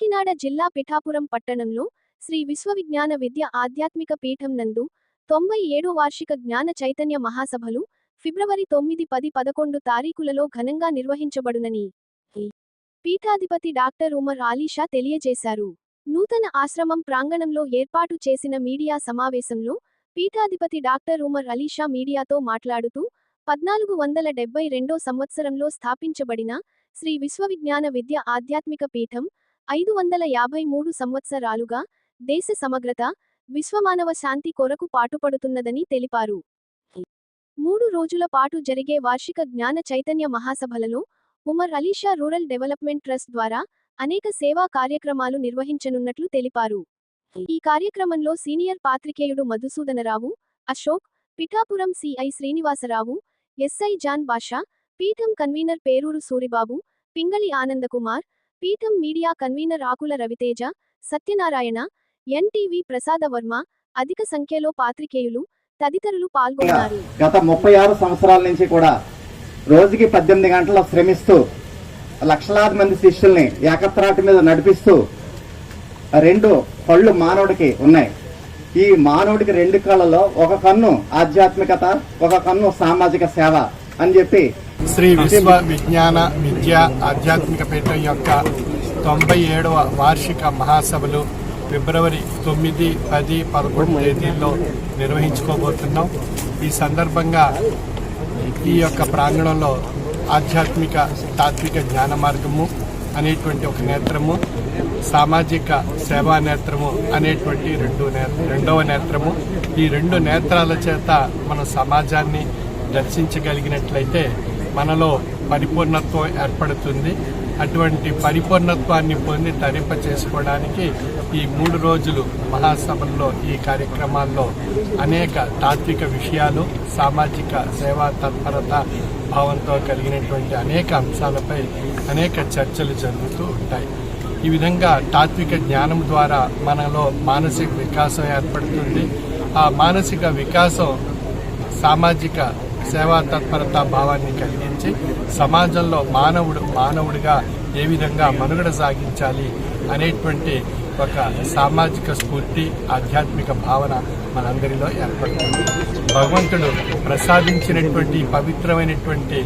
కాకినాడ జిల్లా పిఠాపురం పట్టణంలో శ్రీ విశ్వవిజ్ఞాన విద్య ఆధ్యాత్మిక పీఠం నందు తొంభై ఏడో వార్షిక జ్ఞాన చైతన్య మహాసభలు ఫిబ్రవరి తొమ్మిది పది పదకొండు తారీఖులలో ఘనంగా నిర్వహించబడునని పీఠాధిపతి డాక్టర్ ఉమర్ ఆలీషా తెలియజేశారు. నూతన ఆశ్రమం ప్రాంగణంలో ఏర్పాటు చేసిన మీడియా సమావేశంలో పీఠాధిపతి డాక్టర్ ఉమర్ అలీషా మీడియాతో మాట్లాడుతూ పద్నాలుగు వందల డెబ్బై రెండో సంవత్సరంలో స్థాపించబడిన శ్రీ విశ్వవిజ్ఞాన విద్య ఆధ్యాత్మిక పీఠం ఐదు వందల యాభై మూడు సంవత్సరాలుగా దేశ సమగ్రత విశ్వమానవ శాంతి కొరకు పాటుపడుతున్నదని తెలిపారు. మూడు రోజుల పాటు జరిగే వార్షిక జ్ఞాన చైతన్య మహాసభలలో Umar Alisha rural development trust ద్వారా అనేక సేవా కార్యక్రమాలు నిర్వహించనున్నట్లు తెలిపారు. ఈ కార్యక్రమంలో senior పాత్రికేయుడు Madhusudanarao Ashok Pithapuram CI Srinivasarao SI John Basha పీఠం కన్వీనర్ పేరూరు సూరిబాబు పింగళి ఆనందకుమార్ పీఠం media convener Akula Raviteja Satyanarayana NTV Prasada Varma అధిక సంఖ్యలో పాత్రికేయులు తదితరులు పాల్గొన్నారు. గత ముప్పై ఆరు సంవత్సరాల నుంచి కూడా రోజుకి పద్దెనిమిది గంటల శ్రమిస్తూ లక్షలాది మంది శిష్యుల్ని ఏకత్రాటి మీద నడిపిస్తూ రెండు కళ్ళు మానవుడికి ఉన్నాయి. ఈ మానవుడికి రెండు కళ్ళలో ఒక కన్ను ఆధ్యాత్మికత ఒక కన్ను సామాజిక సేవ అని చెప్పి శ్రీ విశ్వ విజ్ఞాన విద్య ఆధ్యాత్మిక పీఠం యొక్క తొంభై ఏడవ వార్షిక మహాసభలు ఫిబ్రవరి తొమ్మిది పది పదకొండు తేదీల్లో నిర్వహించుకోబోతున్నాం. ఈ సందర్భంగా ఈ యొక్క ప్రాంగణంలో ఆధ్యాత్మిక తాత్విక జ్ఞాన మార్గము అనేటువంటి ఒక నేత్రము సామాజిక సేవా నేత్రము అనేటువంటి రెండు రెండవ నేత్రము. ఈ రెండు నేత్రాల చేత మన సమాజాన్ని దర్శించగలిగినట్లయితే మనలో పరిపూర్ణత్వం ఏర్పడుతుంది. అటువంటి పరిపూర్ణత్వాన్ని పొంది తరింప చేసుకోవడానికి ఈ మూడు రోజులు మహాసభల్లో ఈ కార్యక్రమాల్లో అనేక తాత్విక విషయాలు సామాజిక సేవా తత్పరత భావంతో కలిగినటువంటి అనేక అంశాలపై అనేక చర్చలు జరుగుతూ ఉంటాయి. ఈ విధంగా తాత్విక జ్ఞానం ద్వారా మనలో మానసిక వికాసం ఏర్పడుతుంది. ఆ మానసిక వికాసం సామాజిక సేవా తత్పరత భావాన్ని కలిగించి సమాజంలో మానవుడు మానవుడిగా ఏ విధంగా మనుగడ సాగించాలి అనేటువంటి ఒక సామాజిక స్ఫూర్తి ఆధ్యాత్మిక భావన మనందరిలో ఏర్పడుతుంది. భగవంతుడు ప్రసాదించినటువంటి పవిత్రమైనటువంటి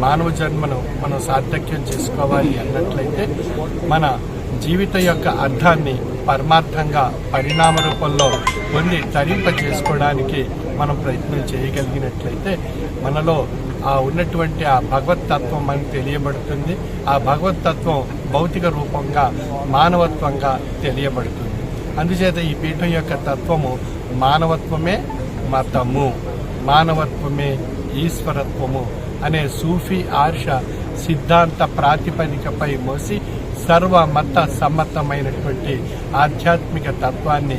మానవ జన్మను మనం సార్థక్యం చేసుకోవాలి అన్నట్లయితే మన జీవిత యొక్క అర్థాన్ని పరమార్థంగా పరిణామ రూపంలో పొంది తరింప చేసుకోవడానికి మనం ప్రయత్నం చేయగలిగినట్లయితే మనలో ఆ ఉన్నటువంటి ఆ భగవతత్వం మనకు తెలియబడుతుంది. ఆ భగవతత్వం భౌతిక రూపంగా మానవత్వంగా తెలియబడుతుంది. అందుచేత ఈ పీఠం యొక్క తత్వము మానవత్వమే మతము. మానవత్వమే ఈశ్వరత్వము అనే సూఫీ ఆర్ష సిద్ధాంత ప్రాతిపదికపై మోసి సర్వ మత సమ్మతమైనటువంటి ఆధ్యాత్మిక తత్వాన్ని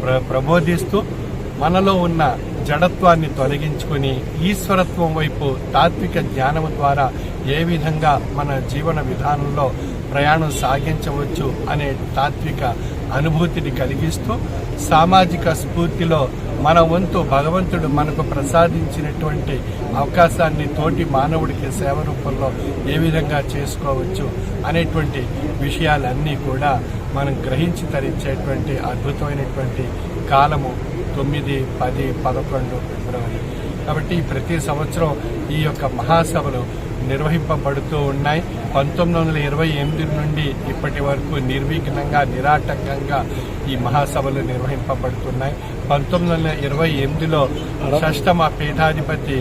ప్ర ప్రబోధిస్తూ మనలో ఉన్న జడత్వాన్ని తొలగించుకొని ఈశ్వరత్వం వైపు తాత్విక జ్ఞానం ద్వారా ఏ విధంగా మన జీవన విధానంలో ప్రయాణం సాగించవచ్చు అనే తాత్విక అనుభూతిని కలిగిస్తూ సామాజిక స్ఫూర్తిలో మన వంతు భగవంతుడు మనకు ప్రసాదించినటువంటి అవకాశాన్ని తోటి మానవుడికి సేవ రూపంలో ఏ విధంగా చేసుకోవచ్చు అనేటువంటి విషయాలన్నీ కూడా మనం గ్రహించి తరించేటువంటి అద్భుతమైనటువంటి కాలము తొమ్మిది పది పదకొండు ఫిబ్రవరి. కాబట్టి ప్రతి సంవత్సరం ఈ యొక్క మహాసభలు నిర్వహింపబడుతూ ఉన్నాయి. పంతొమ్మిది వందల ఇరవై ఎనిమిది నుండి ఇప్పటి వరకు నిర్విఘ్నంగా నిరాటంకంగా ఈ మహాసభలు నిర్వహింపబడుతున్నాయి. పంతొమ్మిది వందల ఇరవై ఎనిమిదిలో షష్టమ పీఠాధిపతి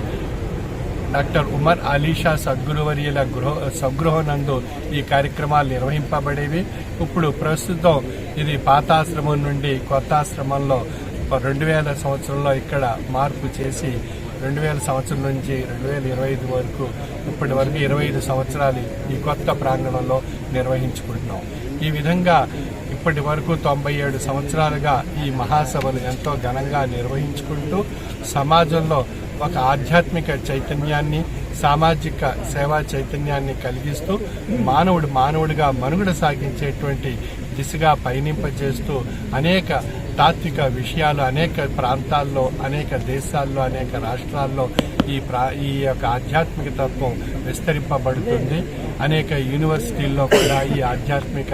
డాక్టర్ ఉమర్ అలీషా సద్గురువర్యుల గృహ సగృహనందు ఈ కార్యక్రమాలు నిర్వహింపబడేవి. ఇప్పుడు ప్రస్తుతం ఇది పాతాశ్రమం నుండి కొత్త ఆశ్రమంలో రెండు వేల సంవత్సరంలో ఇక్కడ మార్పు చేసి రెండు వేల సంవత్సరం నుంచి రెండు వేల ఇరవై ఐదు వరకు ఇప్పటి వరకు ఇరవై ఐదు సంవత్సరాలు ఈ కొత్త ప్రాంగణంలో నిర్వహించుకుంటున్నాం. ఈ విధంగా ఇప్పటి వరకు తొంభై ఏడు సంవత్సరాలుగా ఈ మహాసభలు ఎంతో ఘనంగా నిర్వహించుకుంటూ సమాజంలో ఒక ఆధ్యాత్మిక చైతన్యాన్ని సామాజిక సేవా చైతన్యాన్ని కలిగిస్తూ మానవుడు మానవుడిగా మనుగడ సాగించేటువంటి దిశగా పయనింపజేస్తూ అనేక తాత్విక విషయాలు అనేక ప్రాంతాల్లో అనేక దేశాల్లో అనేక రాష్ట్రాల్లో ఈ ప్రా ఈ యొక్క ఆధ్యాత్మిక తత్వం విస్తరింపబడుతుంది. అనేక యూనివర్సిటీల్లో కూడా ఈ ఆధ్యాత్మిక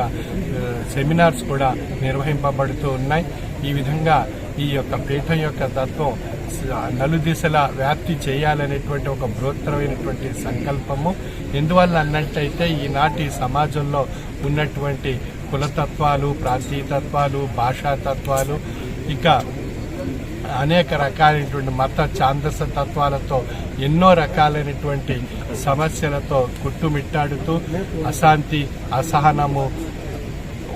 సెమినార్స్ కూడా నిర్వహింపబడుతూ ఉన్నాయి. ఈ విధంగా ఈ యొక్క పీఠం యొక్క తత్వం నలుదిశల నలుదిశలా వ్యాప్తి చేయాలనేటువంటి ఒక బృహత్తరమైనటువంటి సంకల్పము. ఎందువల్ల అన్నట్టయితే ఈనాటి సమాజంలో ఉన్నటువంటి కులతత్వాలు ప్రాంతీయతత్వాలు భాషా తత్వాలు అనేక రకాలైనటువంటి మత ఛాందస తత్వాలతో ఎన్నో రకాలైనటువంటి సమస్యలతో కుట్టుమిట్టాడుతూ అశాంతి అసహనము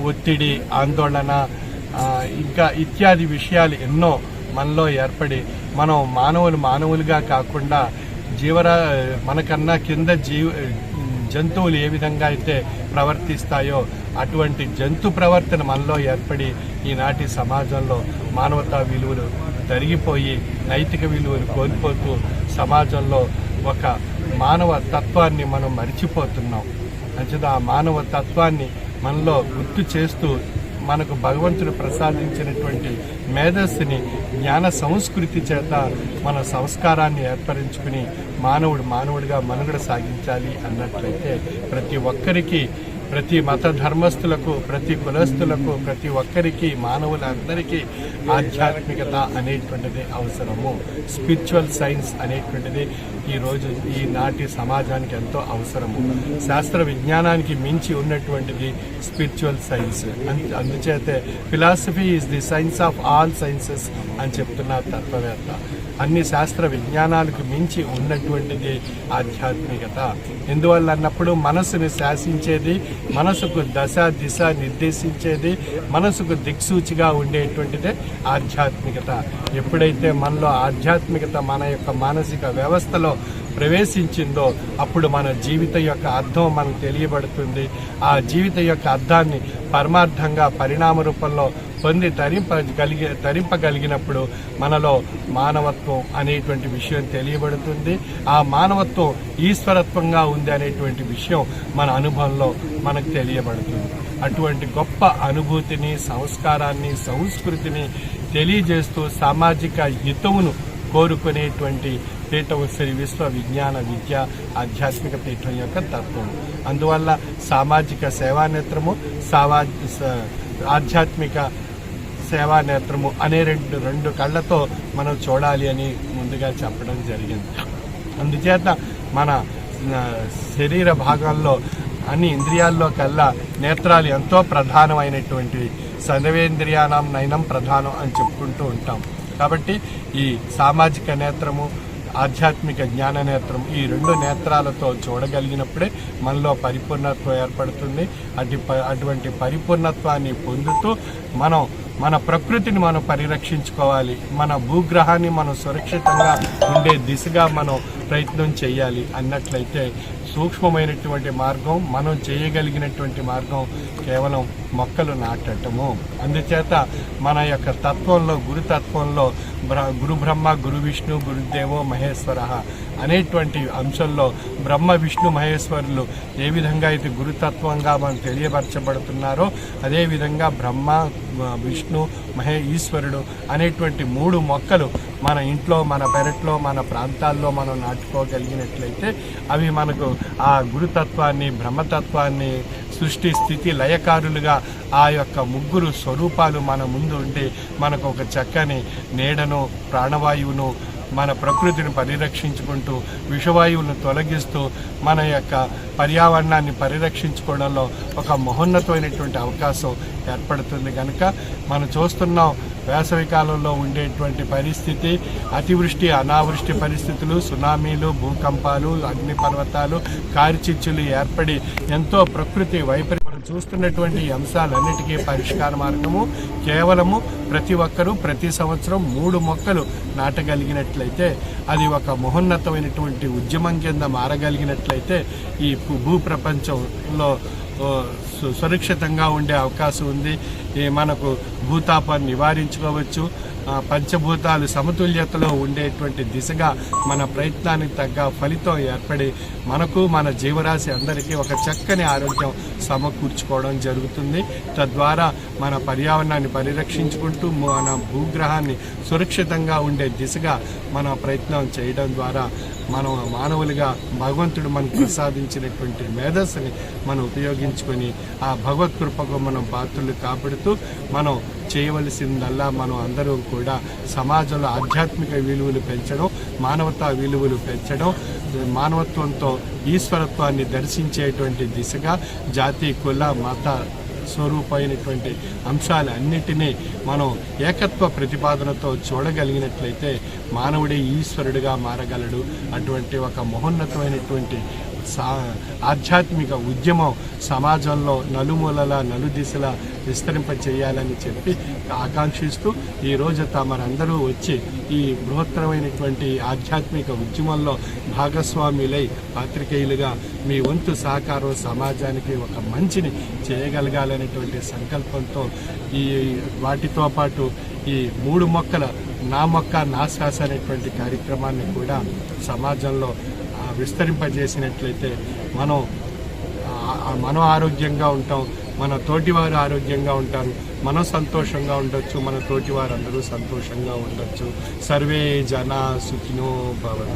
ఒత్తిడి ఆందోళన ఇంకా ఇత్యాది విషయాలు ఎన్నో మనలో ఏర్పడి మనం మానవులు మానవులుగా కాకుండా జీవరా మనకన్నా కింద జీవ జంతువులు ఏ విధంగా అయితే ప్రవర్తిస్తాయో అటువంటి జంతు ప్రవర్తన మనలో ఏర్పడి ఈనాటి సమాజంలో మానవతా విలువలు తరిగిపోయి నైతిక విలువలు కోల్పోతూ సమాజంలో ఒక మానవ తత్వాన్ని మనం మరిచిపోతున్నాం. అంచేత ఆ మానవ తత్వాన్ని మనలో గుర్తు చేస్తూ మనకు భగవంతుడు ప్రసాదించినటువంటి మేధస్సుని జ్ఞాన సంస్కృతి చేత మన సంస్కారాన్ని ఏర్పరించుకుని మానవుడు మానవుడిగా మనుగడ సాగించాలి అన్నట్లయితే ప్రతి ఒక్కరికి ప్రతి మత ధర్మస్థులకు ప్రతి కులస్తులకు ప్రతి ఒక్కరికి మానవులందరికీ ఆధ్యాత్మికత అనేటువంటిది అవసరము. స్పిరిచువల్ సైన్స్ అనేటువంటిది ఈరోజు ఈనాటి సమాజానికి ఎంతో అవసరము. శాస్త్ర విజ్ఞానానికి మించి ఉన్నటువంటిది spiritual science. అందుచేతే philosophy is the science of all sciences అని చెప్తున్నారు తత్వవేత్త. అన్ని శాస్త్ర విజ్ఞానాలకు మించి ఉన్నటువంటిది ఆధ్యాత్మికత. ఎందువల్ల అన్నప్పుడు మనసుని శాసించేది మనసుకు దశ దిశ నిర్దేశించేది మనసుకు దిక్సూచిగా ఉండేటువంటిదే ఆధ్యాత్మికత. ఎప్పుడైతే మనలో ఆధ్యాత్మికత మన యొక్క మానసిక వ్యవస్థలో ప్రవేశించిందో అప్పుడు మన జీవితం యొక్క అర్థం మనకు తెలియబడుతుంది. ఆ జీవితం యొక్క అర్థాన్ని పరమార్థంగా పరిణామ రూపంలో పొంది తరింపగలిగి తరింపగలిగినప్పుడు మనలో మానవత్వం అనేటువంటి విషయం తెలియబడుతుంది. ఆ మానవత్వం ఈశ్వరత్వంగా ఉంది అనేటువంటి విషయం మన అనుభవంలో మనకు తెలియబడుతుంది. అటువంటి గొప్ప అనుభూతిని సంస్కారాన్ని సంస్కృతిని తెలియజేస్తూ సామాజిక హితవును కోరుకునేటువంటి పీఠం శ్రీ విశ్వ విజ్ఞాన విద్య ఆధ్యాత్మిక పీఠం యొక్క తత్వం అందువల్ల సామాజిక సేవా నేత్రము సావా ఆధ్యాత్మిక సేవా నేత్రము అనే రెండు రెండు కళ్ళతో మనం చూడాలి అని ముందుగా చెప్పడం జరిగింది. అందుచేత మన శరీర భాగాల్లో అన్ని ఇంద్రియాల్లో కల్లా నేత్రాలు ఎంతో ప్రధానమైనటువంటివి సర్వేంద్రియానం నయనం ప్రధానం అని చెప్పుకుంటూ ఉంటాం. కాబట్టి ఈ సామాజిక నేత్రము ఆధ్యాత్మిక జ్ఞాన నేత్రం ఈ రెండు నేత్రాలతో చూడగలిగినప్పుడే మనలో పరిపూర్ణత్వం ఏర్పడుతుంది. అటు ప- అటువంటి పరిపూర్ణత్వాన్ని పొందుతూ మనం మన ప్రకృతిని మనం పరిరక్షించుకోవాలి. మన భూగ్రహాన్ని మనం సురక్షితంగా ఉండే దిశగా మనం ప్రయత్నం చేయాలి అన్నట్లయితే సూక్ష్మమైనటువంటి మార్గం మనం చేయగలిగినటువంటి మార్గం కేవలం మొక్కలు నాటటము అందుచేత మన యొక్క తత్వంలో గురుతత్వంలో బ్ర- గురు బ్రహ్మ గురు విష్ణు గురుదేవో మహేశ్వర అనేటువంటి అంశంలో బ్రహ్మ విష్ణు మహేశ్వరులు ఏ విధంగా అయితే గురుతత్వంగా మనం తెలియపరచబడుతున్నారో అదేవిధంగా బ్రహ్మ విష్ణు మహే ఈశ్వరుడు అనేటువంటి మూడు మొక్కలు మన ఇంట్లో మన పెరట్లో మన ప్రాంతాల్లో మనం నాటుకోగలిగినట్లయితే అవి మనకు ఆ గురుతత్వాన్ని బ్రహ్మతత్వాన్ని సృష్టి స్థితి లయకారులుగా ఆ యొక్క ముగ్గురు స్వరూపాలు మన ముందు ఉండి మనకు ఒక చక్కని నీడను ప్రాణవాయువును మన ప్రకృతిని పరిరక్షించుకుంటూ విషవాయువులను తొలగిస్తూ మన యొక్క పర్యావరణాన్ని పరిరక్షించుకోవడంలో ఒక మహోన్నతమైనటువంటి అవకాశం ఏర్పడుతుంది కనుక మనం చూస్తున్నాం వేసవి కాలంలో ఉండేటువంటి పరిస్థితి అతివృష్టి అనావృష్టి పరిస్థితులు సునామీలు భూకంపాలు అగ్నిపర్వతాలు కారిచిచ్చులు ఏర్పడి ఎంతో ప్రకృతి వైపరీ చూస్తున్నటువంటి అంశాలన్నిటికీ పరిష్కార మార్గము. కేవలము ప్రతి ఒక్కరూ ప్రతి సంవత్సరం మూడు మొక్కలు నాటగలిగినట్లయితే అది ఒక మహోన్నతమైనటువంటి ఉద్యమం కింద మారగలిగినట్లయితే ఈ భూ- ప్రపంచంలో సు- సురక్షితంగా ఉండే అవకాశం ఉంది. ఈ మనకు భూతాపాన్ని నివారించుకోవచ్చు. పంచభూతాలు సమతుల్యతలో ఉండేటువంటి దిశగా మన ప్రయత్నానికి తగ్గ ఫలితం ఏర్పడి మనకు మన జీవరాశి అందరికీ ఒక చక్కని ఆరోగ్యం సమకూర్చుకోవడం జరుగుతుంది. తద్వారా మన పర్యావరణాన్ని పరిరక్షించుకుంటూ మన భూగ్రహాన్ని సురక్షితంగా ఉండే దిశగా మన ప్రయత్నం చేయడం ద్వారా మనం మానవులుగా భగవంతుడు మనకు ప్రసాదించినటువంటి మేధస్సుని మనం ఉపయోగించుకొని ఆ భగవత్ కృపకు మనం పాత్రలు కాపాడుతూ మనం చేయవలసిందల్లా మనం అందరూ కూడా సమాజంలో ఆధ్యాత్మిక విలువలు పెంచడం మానవతా విలువలు పెంచడం మానవత్వంతో ఈశ్వరత్వాన్ని దర్శించేటువంటి దిశగా జాతి కుల మత స్వరూపమైనటువంటి అంశాలన్నిటినీ మనం ఏకత్వ ప్రతిపాదనతో చూడగలిగినట్లయితే మానవుడే ఈశ్వరుడిగా మారగలడు. అటువంటి ఒక మహోన్నతమైనటువంటి ఆధ్యాత్మిక ఉద్యమం సమాజంలో నలుమూలల నలుదిశల విస్తరింపచేయాలని చెప్పి ఆకాంక్షిస్తూ ఈరోజు తమరందరూ వచ్చి ఈ బృహత్తరమైనటువంటి ఆధ్యాత్మిక ఉద్యమంలో భాగస్వాములై పాత్రికేయులుగా మీ వంతు సహకారం సమాజానికి ఒక మంచిని చేయగలగాలనేటువంటి సంకల్పంతో ఈ వాటితో పాటు ఈ మూడు మొక్కల నా మొక్క నా శ్వాస అనేటువంటి కార్యక్రమాన్ని కూడా సమాజంలో విస్తరింపజేసినట్లయితే మనం మనం ఆరోగ్యంగా ఉంటాం మన తోటివారు ఆరోగ్యంగా ఉంటారు మనం సంతోషంగా ఉండొచ్చు మన తోటివారందరూ సంతోషంగా ఉండొచ్చు. సర్వే జన సుఖినో భవన